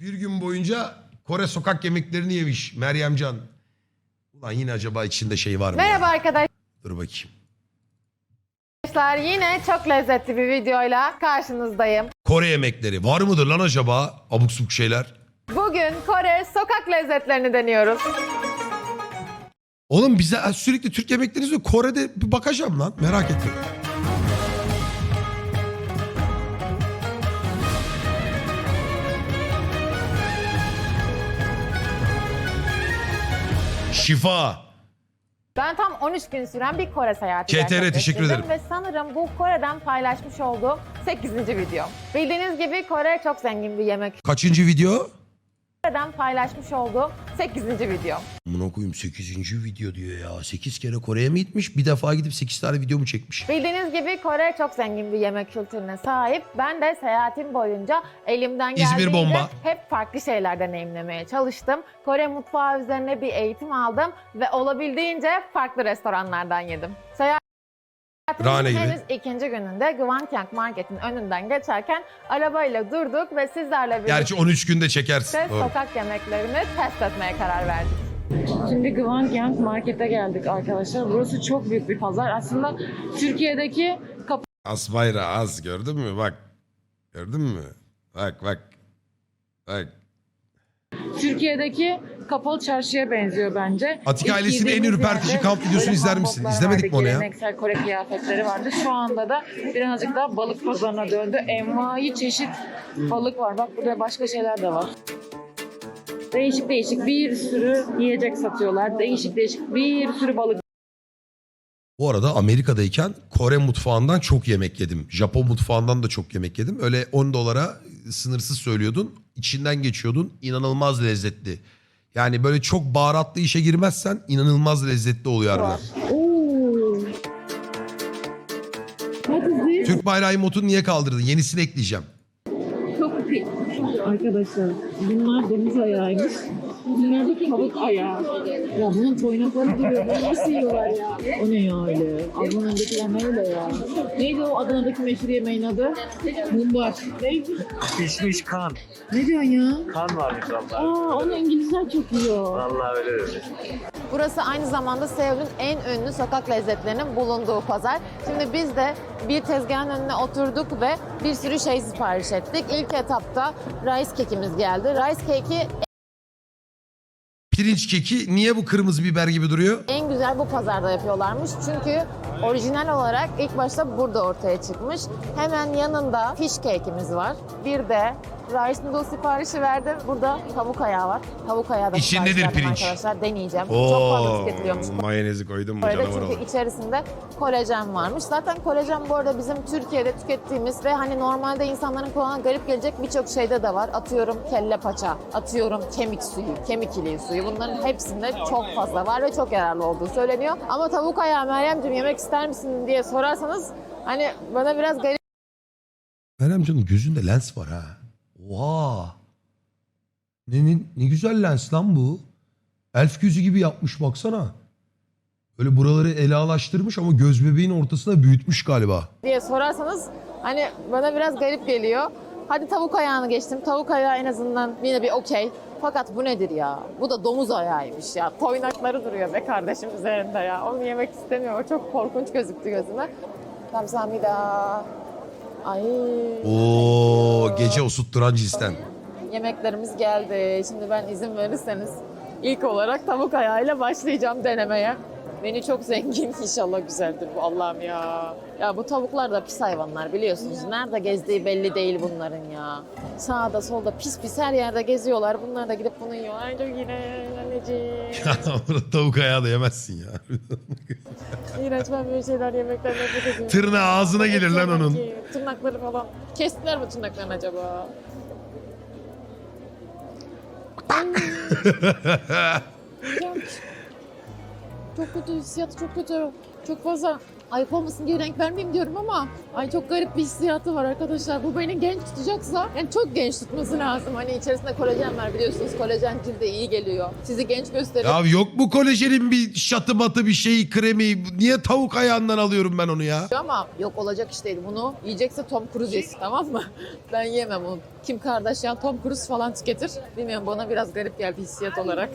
Bir gün boyunca Kore sokak yemeklerini yemiş Meryemcan. Ulan yine acaba içinde şey var mı? ya? Merhaba arkadaşlar. Dur bakayım. Yine çok lezzetli bir videoyla karşınızdayım. Kore yemekleri var mıdır lan acaba? Abuk subuk şeyler. Bugün Kore sokak lezzetlerini deniyoruz. Oğlum bize sürekli Türk yemekleri izliyor. Kore'de bir bakacağım lan. Merak ettim. Şifa. Ben tam 13 gün süren bir Kore seyahati KTR, teşekkür ederim. Ve sanırım bu Kore'den paylaşmış olduğum 8. video. Bildiğiniz gibi Kore çok zengin bir yemek. Kaçıncı video? Kore'den paylaşmış olduğum 8. video. Amına koyayım 8. video diyor ya. 8 kere Kore'ye mi gitmiş? Bir defa gidip 8 tane video mu çekmiş? Bildiğiniz gibi Kore çok zengin bir yemek kültürüne sahip. Ben de seyahatim boyunca elimden İzmir geldiğince bomba. hep farklı şeyler deneyimlemeye çalıştım. Kore mutfağı üzerine bir eğitim aldım ve olabildiğince farklı restoranlardan yedim. Rane Seyahatimizin gibi. henüz ikinci gününde Gwangyang Market'in önünden geçerken arabayla durduk ve sizlerle birlikte Gerçi 13 günde çekersin. Doğru. sokak yemeklerini test etmeye karar verdik. Şimdi Gwangyang Market'e geldik arkadaşlar. Burası çok büyük bir pazar. Aslında Türkiye'deki Az bayrağı az gördün mü? Bak. Gördün mü? Bak bak. Bak. Türkiye'deki kapalı çarşıya benziyor bence. Atik ailesinin en ürpertici kamp videosunu izler misin? İzlemedik mi onu ya? Geleneksel Kore kıyafetleri vardı. Şu anda da birazcık daha balık pazarına döndü. Envai çeşit balık var. Bak burada başka şeyler de var. Değişik değişik bir sürü yiyecek satıyorlar. Değişik değişik bir sürü balık Bu arada Amerika'dayken Kore mutfağından çok yemek yedim. Japon mutfağından da çok yemek yedim. Öyle 10 dolara sınırsız söylüyordun. içinden geçiyordun. İnanılmaz lezzetli. Yani böyle çok baharatlı işe girmezsen inanılmaz lezzetli oluyor harbiden. Türk bayrağı emotunu niye kaldırdın? Yenisini ekleyeceğim. Arkadaşlar bunlar deniz ayağıymış. Bunlar da tavuk ayağı. Ya bunun toynakları duruyor. Bunu nasıl yiyorlar ya? O ne ya öyle? Adana'dakiler ne öyle ya? Neydi o Adana'daki meşhur yemeğin adı? Mumbar. Neydi? Pişmiş kan. Ne diyorsun ya? Kan varmış valla. Aa onu İngilizler çok yiyor. Valla öyle dedi. Burası aynı zamanda Seul'ün en ünlü sokak lezzetlerinin bulunduğu pazar. Şimdi biz de bir tezgahın önüne oturduk ve bir sürü şey sipariş ettik. İlk etapta rice cake'imiz geldi. Rice cake'i Pirinç keki niye bu kırmızı biber gibi duruyor? en güzel bu pazarda yapıyorlarmış. Çünkü orijinal olarak ilk başta burada ortaya çıkmış. Hemen yanında fish cake'imiz var. Bir de rice noodle siparişi verdim. Burada tavuk ayağı var. Tavuk ayağı da İçindedir sipariş verdim pirinç. Arkadaşlar deneyeceğim. Çok fazla tüketiliyormuş. mayonezi koydum mu Kore'de canavar çünkü olur. içerisinde kolajen varmış. Zaten kolajen bu arada bizim Türkiye'de tükettiğimiz ve hani normalde insanların kulağına garip gelecek birçok şeyde de var. Atıyorum kelle paça, atıyorum kemik suyu, kemik iliği suyu. Bunların hepsinde çok fazla var ve çok yararlı olduğu söyleniyor. Ama tavuk ayağı Meryemciğim yemek ister misin diye sorarsanız hani bana biraz garip Meryem canım gözünde lens var ha. Oha. Ne, ne, ne güzel lens lan bu. Elf gözü gibi yapmış baksana. Böyle buraları elalaştırmış ama göz bebeğin ortasına büyütmüş galiba. diye sorarsanız hani bana biraz garip geliyor. Hadi tavuk ayağını geçtim. Tavuk ayağı en azından yine bir okey. Fakat bu nedir ya? Bu da domuz ayağıymış ya. Toynakları duruyor be kardeşim üzerinde ya. Onu yemek istemiyorum. O çok korkunç gözüktü gözüme. Kamsahamnida. Ay. Oo gece osutturan cinsten. Yemeklerimiz geldi. Şimdi ben izin verirseniz ilk olarak tavuk ayağıyla başlayacağım denemeye. Beni çok zengin inşallah güzeldir bu Allah'ım ya. Ya bu tavuklar da pis hayvanlar biliyorsunuz. Nerede gezdiği belli değil bunların ya. Sağda solda pis pis her yerde geziyorlar. Bunlar da gidip bunu yiyorlar. Ay çok iğrenç anneciğim. Burada tavuk ayağı da yemezsin ya. İğrenç ben böyle şeyler yemekten nefret ediyorum. Tırnağı ağzına gelir lan onun. Tırnakları falan. Kestiler mi tırnaklarını acaba? Ay. Çok kötü hissiyatı çok kötü. Çok fazla ayıp olmasın diye renk vermeyeyim diyorum ama Ay çok garip bir hissiyatı var arkadaşlar. Bu beni genç tutacaksa yani çok genç tutması lazım. Hani içerisinde kolajen var biliyorsunuz. Kolajen cilde iyi geliyor. Sizi genç gösterir. Ya yok mu kolajenin bir şatı matı bir şeyi kremi? Niye tavuk ayağından alıyorum ben onu ya? Ama yok olacak iş değil. Bunu yiyecekse Tom Cruise yesin tamam mı? Ben yemem onu. Kim Kardashian, Tom Cruise falan tüketir. Bilmiyorum bana biraz garip geldi hissiyat olarak.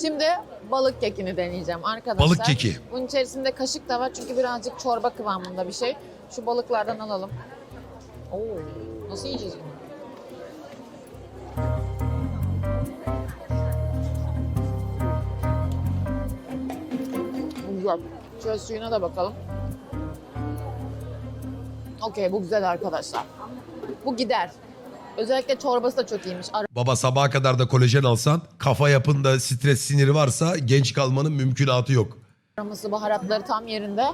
Şimdi balık kekini deneyeceğim arkadaşlar. Balık keki. Bunun içerisinde kaşık da var çünkü birazcık çorba kıvamında bir şey. Şu balıklardan alalım. Oo, nasıl yiyeceğiz bunu? Bu güzel. Şöyle suyuna da bakalım. Okey bu güzel arkadaşlar. Bu gider. Özellikle çorbası da çok iyiymiş. Baba sabaha kadar da kolajen alsan kafa yapında stres siniri varsa genç kalmanın mümkünatı yok. Aroması, baharatları tam yerinde.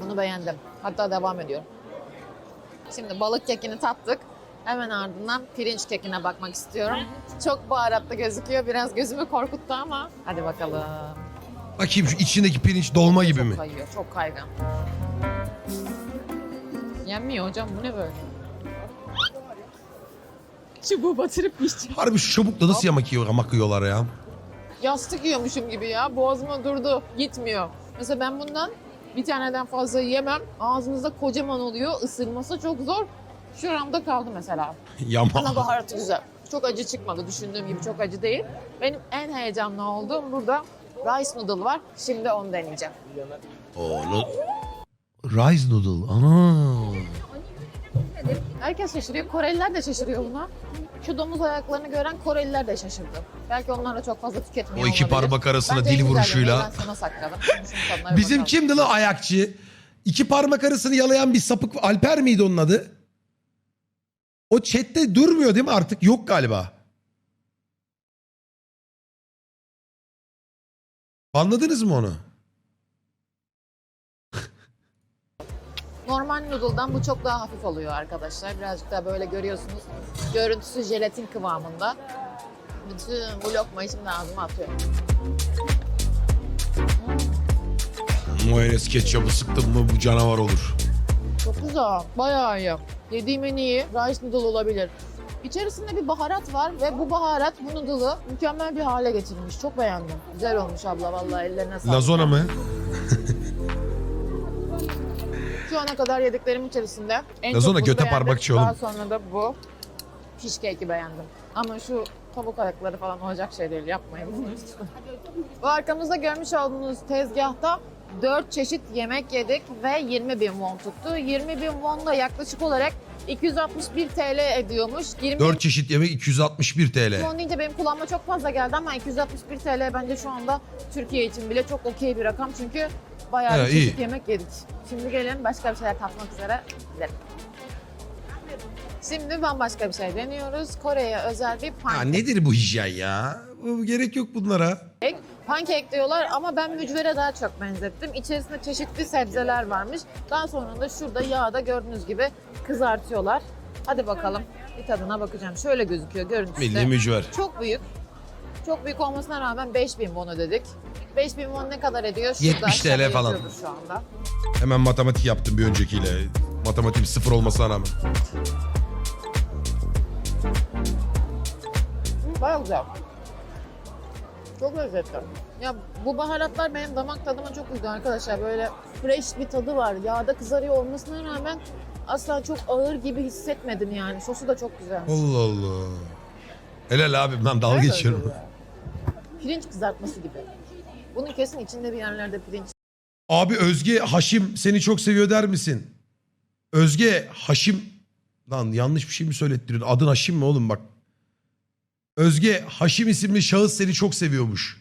Bunu beğendim. Hatta devam ediyorum. Şimdi balık kekini tattık. Hemen ardından pirinç kekine bakmak istiyorum. Çok baharatlı gözüküyor. Biraz gözümü korkuttu ama. Hadi bakalım. Bakayım şu içindeki pirinç dolma gibi çok mi? kayıyor, çok kaygan. Yenmiyor hocam, bu ne böyle? Çubuğu batırıp yiyeceğim. Harbi şu çabukla nasıl yamak yiyor, yamak yiyorlar ya? Yastık yiyormuşum gibi ya. Boğazıma durdu, gitmiyor. Mesela ben bundan bir taneden fazla yiyemem. Ağzınızda kocaman oluyor. Isırması çok zor. Şuramda kaldı mesela. Ama Yama. baharatı güzel. Çok acı çıkmadı. Düşündüğüm gibi çok acı değil. Benim en heyecanlı olduğum burada rice noodle var. Şimdi onu deneyeceğim. Onu... Rice noodle. Ana. Herkes şaşırıyor. Koreliler de şaşırıyor buna. Şu domuz ayaklarını gören Koreliler de şaşırdı. Belki onlar da çok fazla tüketmiyor O iki olabilir. parmak arasına Bence dil güzel vuruşuyla. yemeği Ben sana sakladım. Şunun tadına bir Bizim bakalım. kimdi lan ayakçı? İki parmak arasını yalayan bir sapık Alper miydi onun adı? O chatte durmuyor değil mi artık? Yok galiba. Anladınız mı onu? Normal noodle'dan bu çok daha hafif oluyor arkadaşlar. Birazcık daha böyle görüyorsunuz. Görüntüsü jelatin kıvamında. Bütün bu lokmayı şimdi ağzıma atıyorum. Mayonez ketçabı sıktım mı bu canavar olur. Çok güzel. Bayağı iyi. Yediğim en iyi rice noodle olabilir. İçerisinde bir baharat var ve bu baharat bu noodle'ı mükemmel bir hale getirmiş. Çok beğendim. Güzel olmuş abla vallahi ellerine sağlık. Lazona mı? Şu ana kadar yediklerim içerisinde en Lazona çok bunu göte beğendim. parmakçı Daha oğlum. sonra da bu fish cake'i beğendim. Ama şu tavuk ayakları falan olacak şey değil. Yapmayın bunu lütfen. Bu arkamızda görmüş olduğunuz tezgahta 4 çeşit yemek yedik ve 20 bin won tuttu. 20 bin won da yaklaşık olarak 261 TL ediyormuş. 20 4 çeşit yemek 261 TL. won deyince benim kulağıma çok fazla geldi ama 261 TL bence şu anda Türkiye için bile çok okey bir rakam. Çünkü bayağı Evet, bir çeşit iyi. yemek yedik. Şimdi gelin başka bir şeyler tatmak üzere gidelim. Şimdi bambaşka bir şey deniyoruz. Kore'ye özel bir Ya pankek. nedir bu hijyen ya? Gerek yok bunlara. Pankek diyorlar ama ben mücvere daha çok benzettim. İçerisinde çeşitli sebzeler varmış. Daha sonra da şurada yağda gördüğünüz gibi kızartıyorlar. Hadi bakalım bir tadına bakacağım. Şöyle gözüküyor görüntüsü. Milli mücver. Çok büyük. Çok büyük olmasına rağmen 5000 won ödedik. 5000 won ne kadar ediyor? Şurada 70 TL aşağıda falan. yazıyordur Şu anda. Hemen matematik yaptım bir öncekiyle. Matematik sıfır olmasına rağmen. Hı, Bayağı güzel. Çok lezzetli. Ya bu baharatlar benim damak tadıma çok uydu arkadaşlar. Böyle fresh bir tadı var. Yağda kızarıyor olmasına rağmen asla çok ağır gibi hissetmedim yani. Sosu da çok güzel. Allah Allah. Helal abi ben dalga geçiyorum. öyle. Pirinç kızartması gibi. Bunun kesin içinde bir yerlerde pirinç Abi Özge Haşim seni çok seviyor der misin? Özge Haşim lan yanlış bir şey mi söylettiriyorsun? Adın Haşim mi oğlum bak. Özge Haşim isimli şahıs seni çok seviyormuş.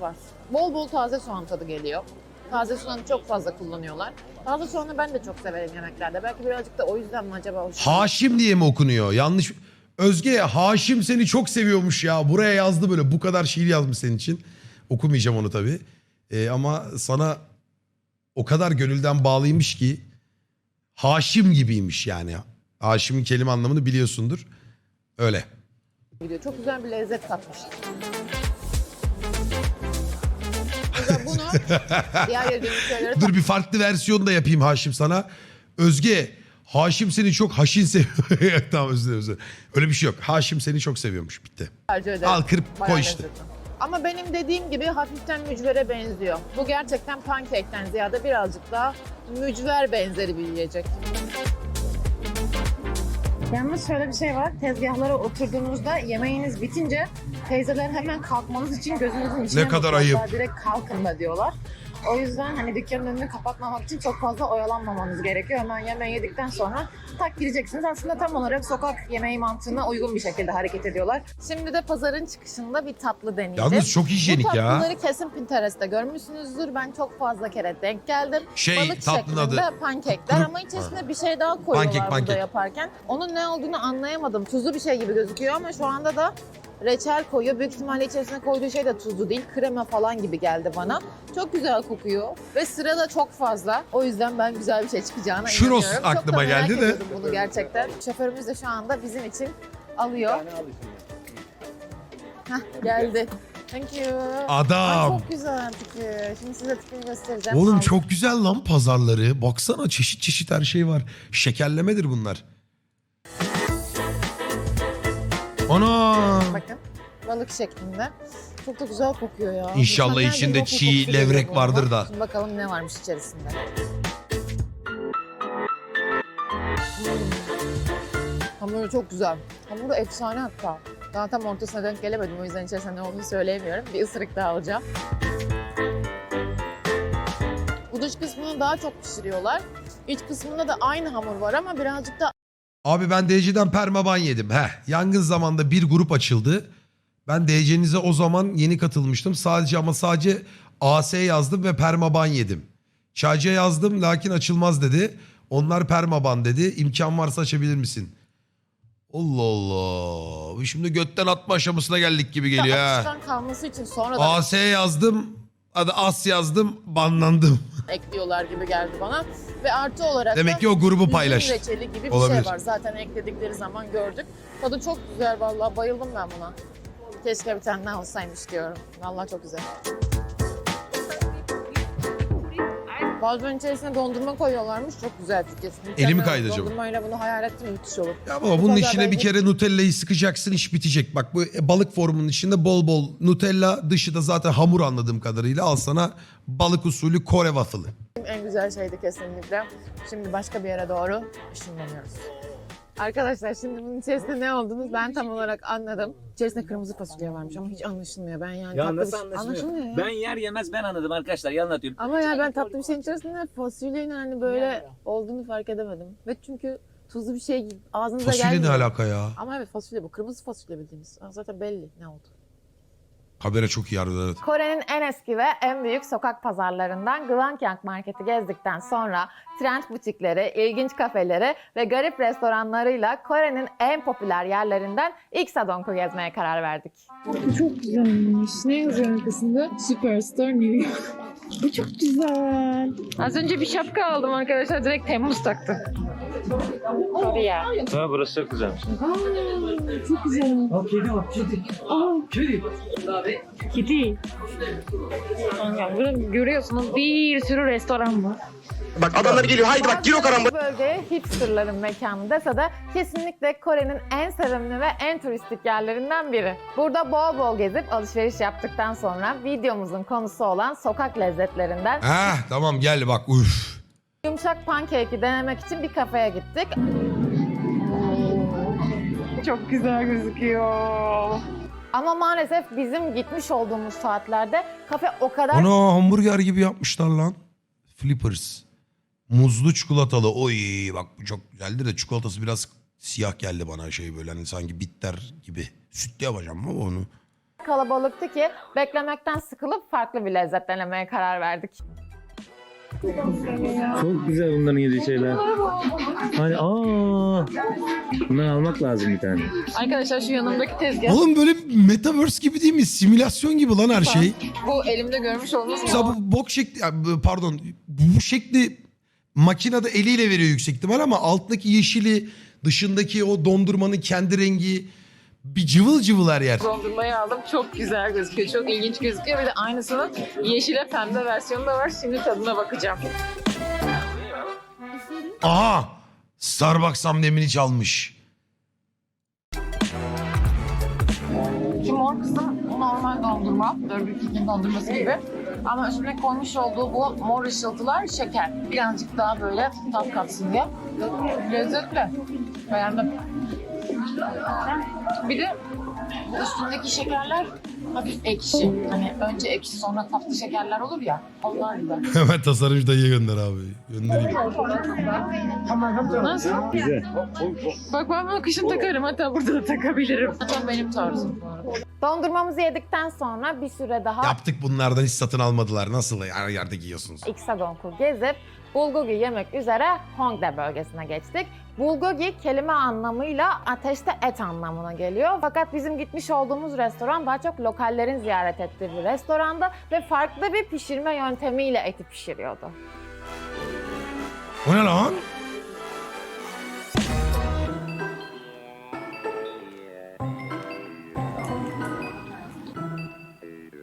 var. Bol bol taze soğan tadı geliyor. Taze soğanı çok fazla kullanıyorlar. Taze soğanı ben de çok severim yemeklerde. Belki birazcık da o yüzden mi acaba hoş? Haşim diye mi okunuyor? Yanlış. Özge Haşim seni çok seviyormuş ya. Buraya yazdı böyle bu kadar şiir yazmış senin için. Okumayacağım onu tabii. Ee, ama sana o kadar gönülden bağlıymış ki Haşim gibiymiş yani. Haşim'in kelime anlamını biliyorsundur. Öyle. Gidiyor. Çok güzel bir lezzet katmış. Bunu diğer yediğimiz Dur bir farklı versiyon da yapayım Haşim sana. Özge, Haşim seni çok haşin seviyor. tamam özür dilerim, özür dilerim. Öyle bir şey yok. Haşim seni çok seviyormuş. Bitti. tercih ederim. Al kırıp Bayağı koy işte. lezzetli. Ama benim dediğim gibi hafiften mücvere benziyor. Bu gerçekten pankekten ziyade birazcık daha mücver benzeri bir yiyecek. Yalnız şöyle bir şey var. Tezgahlara oturduğunuzda yemeğiniz bitince teyzeler hemen kalkmanız için gözünüzün içine Ne kadar bakıyorlar. ayıp. Direkt kalkın da diyorlar. O yüzden hani dükkanın önünü kapatmamak için çok fazla oyalanmamanız gerekiyor. Hemen yemeği yedikten sonra tak gireceksiniz. Aslında tam olarak sokak yemeği mantığına uygun bir şekilde hareket ediyorlar. Şimdi de pazarın çıkışında bir tatlı deneyeceğiz. Yalnız çok hijyenik Bu ya. tatlıları kesin Pinterest'te görmüşsünüzdür. Ben çok fazla kere denk geldim. Şey, Balık tatlının şeklinde adı. pankekler ama içerisine bir şey daha koyuyorlar Pankek, burada pankek. yaparken. Onun ne olduğunu anlayamadım. Tuzlu bir şey gibi gözüküyor ama şu anda da reçel koyuyor. Büyük ihtimalle içerisine koyduğu şey de tuzlu değil. Krema falan gibi geldi bana. Çok güzel kokuyor ve sıra da çok fazla. O yüzden ben güzel bir şey çıkacağına Churros inanıyorum. Çok da aklıma merak geldi de. ediyordum bunu gerçekten. Şoförümüz de şu anda bizim için alıyor. Heh, geldi. Thank you. Ay, Adam. çok güzel fikir. Şimdi size fikrini göstereceğim. Oğlum çok güzel lan pazarları. Baksana çeşit çeşit her şey var. Şekerlemedir bunlar. Ana. Bakın balık şeklinde. Çok da güzel kokuyor ya. İnşallah Mükemmel bir içinde waffle çiğ kokusu levrek vardır da. Şimdi bakalım ne varmış içerisinde. Hmm. Hamuru çok güzel. Hamuru efsane hatta. Daha tam ortasına denk gelemedim o yüzden içerisinde ne olduğunu söyleyemiyorum. Bir ısırık daha alacağım. Bu dış kısmını daha çok pişiriyorlar. İç kısmında da aynı hamur var ama birazcık da Abi ben DC'den permaban yedim. Heh, yangın zamanında bir grup açıldı. Ben DC'nize o zaman yeni katılmıştım. Sadece ama sadece AS yazdım ve permaban yedim. Çaycıya yazdım lakin açılmaz dedi. Onlar permaban dedi. İmkan varsa açabilir misin? Allah Allah. Şimdi götten atma aşamasına geldik gibi geliyor ha. akışkan kalması için sonradan AS yazdım. Adı As yazdım. Banlandım. ekliyorlar gibi geldi bana. Ve artı olarak da Demek ki o grubu üzüm paylaş. reçeli gibi bir Olabilir. şey var. Zaten ekledikleri zaman gördük. Tadı çok güzel vallahi bayıldım ben buna. Keşke bir tane daha olsaymış diyorum. Vallahi çok güzel. Bazen içerisine dondurma koyuyorlarmış. Çok güzel fikir. Mükemmel. kaydı acaba? Dondurmayla bunu hayal ettim müthiş olur. Ya baba bunun içine bir kere Nutella'yı sıkacaksın iş bitecek. Bak bu balık formunun içinde bol bol Nutella dışı da zaten hamur anladığım kadarıyla. Al sana balık usulü Kore waffle'ı. En güzel şeydi kesinlikle. Şimdi başka bir yere doğru ışınlanıyoruz. Arkadaşlar şimdi bunun içerisinde ne olduğunu ben tam olarak anladım. İçerisinde kırmızı fasulye varmış ama hiç anlaşılmıyor. Ben yani Ya tatlı nasıl bir- anlaşılıyor? Anlaşılmıyor ya. Ben yer yemez ben anladım arkadaşlar yalan atıyorum. Ama ya ben tatlı bir şeyin içerisinde fasulyenin hani böyle olduğunu fark edemedim. Ve çünkü tuzlu bir şey ağzınıza Fasulye ne gelmiyor. alaka ya? Ama evet fasulye bu. Kırmızı fasulye bildiğiniz. Aa, Zaten belli ne oldu. Habere çok iyi harbiden, evet. Kore'nin en eski ve en büyük sokak pazarlarından Gwangyang Market'i gezdikten sonra trend butikleri, ilginç kafeleri ve garip restoranlarıyla Kore'nin en popüler yerlerinden Iksadong'u gezmeye karar verdik. Bu çok güzelmiş. Ne yazıyor arkasında? Superstar New York. Bu çok güzel. Az önce bir şapka aldım arkadaşlar. Direkt Temmuz taktım. Korea. Ha burası çok güzelmiş. Aa, çok güzel. Bak kedi bak kedi. Aa, Kedi. kedi. Burada görüyorsunuz bir sürü restoran var. Bak adamlar geliyor haydi bak gir o karambol. Bu bölgeye hipsterların mekanı dese de kesinlikle Kore'nin en sevimli ve en turistik yerlerinden biri. Burada bol bol gezip alışveriş yaptıktan sonra videomuzun konusu olan sokak lezzetlerinden Heh tamam gel bak uf. Yumuşak pancake'i denemek için bir kafeye gittik. Çok güzel gözüküyor. Ama maalesef bizim gitmiş olduğumuz saatlerde kafe o kadar Ana hamburger gibi yapmışlar lan. Flippers. Muzlu çikolatalı. Oy bak bu çok güzeldir de çikolatası biraz siyah geldi bana şey böyle hani sanki bitter gibi. Sütlü yapacağım ama onu. kalabalıktı ki beklemekten sıkılıp farklı bir lezzet denemeye karar verdik. Çok güzel bunların yediği şeyler. Hani aa. Bundan almak lazım bir tane. Arkadaşlar şu yanımdaki tezgah. Oğlum böyle metaverse gibi değil mi? Simülasyon gibi lan her şey. Bu elimde görmüş olduğunuz Mesela bu bok şekli pardon bu şekli makinede eliyle veriyor yüksek ihtimal ama alttaki yeşili dışındaki o dondurmanın kendi rengi Bir cıvıl cıvıl her yer. Dondurmayı aldım. Çok güzel gözüküyor. Çok ilginç gözüküyor. Bir de aynısının yeşile pembe versiyonu da var. Şimdi tadına bakacağım. Aha! Starbucks amblemini çalmış. Şu mor kısım normal dondurma. Burger King'in dondurması gibi. Ama üstüne koymuş olduğu bu mor ışıltılar şeker. Birazcık daha böyle tat katsın diye. Lezzetli. Beğendim. Bir de bu üstündeki şekerler hafif ekşi. Hani önce ekşi sonra tatlı şekerler olur ya. Onlar gibi. Hemen tasarımcı dayıya gönder abi. Göndereyim. Nasıl? Güzel. Bak ben bunu kışın takarım. Hatta burada da takabilirim. Zaten benim tarzım bu arada. Dondurmamızı yedikten sonra bir süre daha Yaptık bunlardan hiç satın almadılar. Nasıl her yerde giyiyorsunuz? Iksagonku gezip bulgogi yemek üzere Hongdae bölgesine geçtik. Bulgogi kelime anlamıyla ateşte et anlamına geliyor. Fakat bizim gitmiş olduğumuz restoran daha çok lokallerin ziyaret ettiği bir restoranda ve farklı bir pişirme yöntemiyle eti pişiriyordu. O ne lan?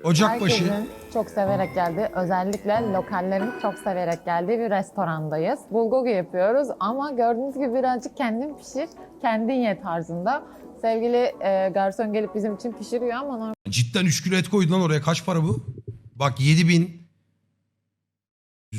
Ocakbaşı. Herkesin çok severek geldiği, özellikle lokallerin çok severek geldiği bir restorandayız. Bulgogi yapıyoruz ama gördüğünüz gibi birazcık kendin pişir, kendin ye tarzında. Sevgili e, garson gelip bizim için pişiriyor ama Cidden 3 kilo et koydun lan oraya. Kaç para bu? Bak 7000.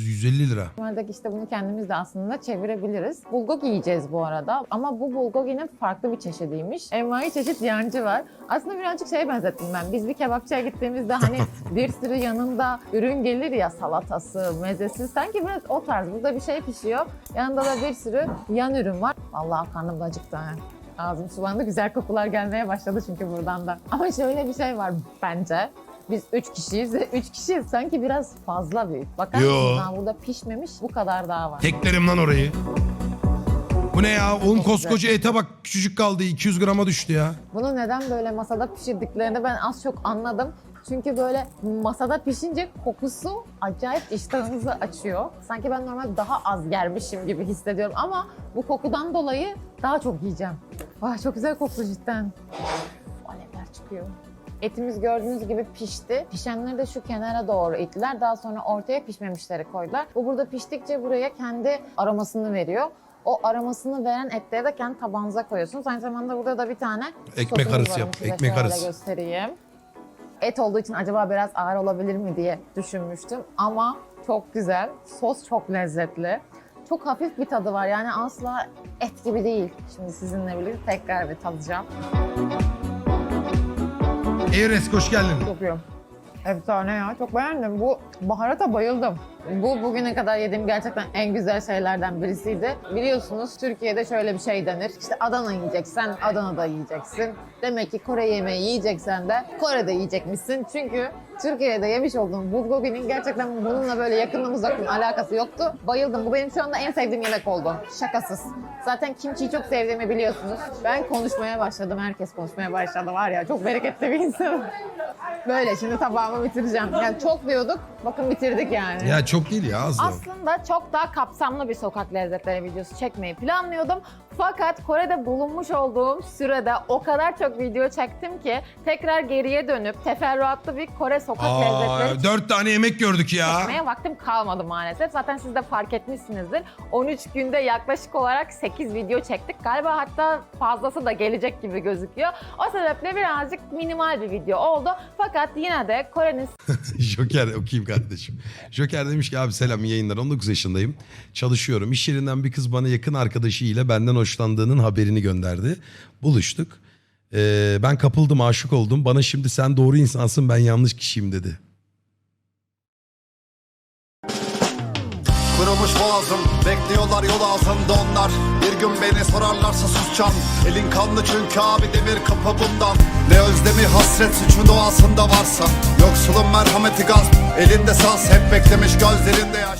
150 lira. normalde işte bunu kendimiz de aslında çevirebiliriz. Bulgogi yiyeceğiz bu arada ama bu bulgoginin farklı bir çeşidiymiş. Envai çeşit yancı var. Aslında birazcık şeye benzettim ben. Biz bir kebapçıya gittiğimizde hani bir sürü yanında ürün gelir ya salatası, mezesi. Sanki biraz o tarz. Burada bir şey pişiyor. Yanında da bir sürü yan ürün var. Vallahi karnım da acıktı ha. Ağzım sulandı. Güzel kokular gelmeye başladı çünkü buradan da. Ama şöyle bir şey var bence. Biz üç kişiyiz ve üç kişi sanki biraz fazla büyük. Bakar Yo. mısınız? Ha, burada pişmemiş bu kadar daha var. Teklerim lan orayı. Bu ne ya? Oğlum koskoca ete bak küçücük kaldı. 200 grama düştü ya. Bunu neden böyle masada pişirdiklerini ben az çok anladım. Çünkü böyle masada pişince kokusu acayip iştahınızı açıyor. Sanki ben normal daha az yermişim gibi hissediyorum ama bu kokudan dolayı daha çok yiyeceğim. Vay çok güzel koktu cidden. Alevler çıkıyor. Etimiz gördüğünüz gibi pişti. Pişenleri de şu kenara doğru ittiler. Daha sonra ortaya pişmemişleri koydular. Bu burada piştikçe buraya kendi aromasını veriyor. O aromasını veren etleri de kendi tabağınıza koyuyorsunuz. Aynı zamanda burada da bir tane Ekmek arası yap, ekmek arası. göstereyim. Et olduğu için acaba biraz ağır olabilir mi diye düşünmüştüm. Ama çok güzel. Sos çok lezzetli. Çok hafif bir tadı var. Yani asla et gibi değil. Şimdi sizinle birlikte tekrar bir tadacağım. Eres hoş geldin. Çok iyi. Efsane ya. Çok beğendim. Bu baharata bayıldım. Bu bugüne kadar yediğim gerçekten en güzel şeylerden birisiydi. Biliyorsunuz Türkiye'de şöyle bir şey denir. İşte Adana yiyeceksen Adana'da yiyeceksin. Demek ki Kore yemeği yiyeceksen de Kore'de yiyecekmişsin. Çünkü Türkiye'de yemiş olduğum bulgogi'nin gerçekten bununla böyle yakından uzaktan alakası yoktu. Bayıldım. Bu benim şu anda en sevdiğim yemek oldu. Şakasız. Zaten kimchiyi çok sevdiğimi biliyorsunuz. Ben konuşmaya başladım. Herkes konuşmaya başladı var ya. Çok bereketli bir insanım. Böyle şimdi tabağımı bitireceğim. Yani çok diyorduk. Bakın bitirdik yani. Ya çok değil ya az da. Aslında çok daha kapsamlı bir sokak lezzetleri videosu çekmeyi planlıyordum. Fakat Kore'de bulunmuş olduğum sürede o kadar çok video çektim ki tekrar geriye dönüp teferruatlı bir Kore sokak Aa, lezzetleri 4 tane yemek gördük ya. çekmeye vaktim kalmadı maalesef. Zaten siz de fark etmişsinizdir. 13 günde yaklaşık olarak 8 video çektik. Galiba hatta fazlası da gelecek gibi gözüküyor. O sebeple birazcık minimal bir video oldu. Fakat yine de Kore'nin Joker okuyayım kardeşim. Joker demiş ki abi selam iyi yayınlar 19 yaşındayım. Çalışıyorum. İş yerinden bir kız bana yakın arkadaşıyla benden hoşlandığının haberini gönderdi. Buluştuk. Ee, ben kapıldım aşık oldum. Bana şimdi sen doğru insansın ben yanlış kişiyim dedi. Kurumuş boğazım Bekliyorlar yol ağzında onlar Bir gün beni sorarlarsa susacağım Elin kanlı çünkü abi demir kapı bundan Ne özlemi hasret suçun doğasında varsa Yoksulun merhameti gaz Elinde saz hep beklemiş gözlerinde yaş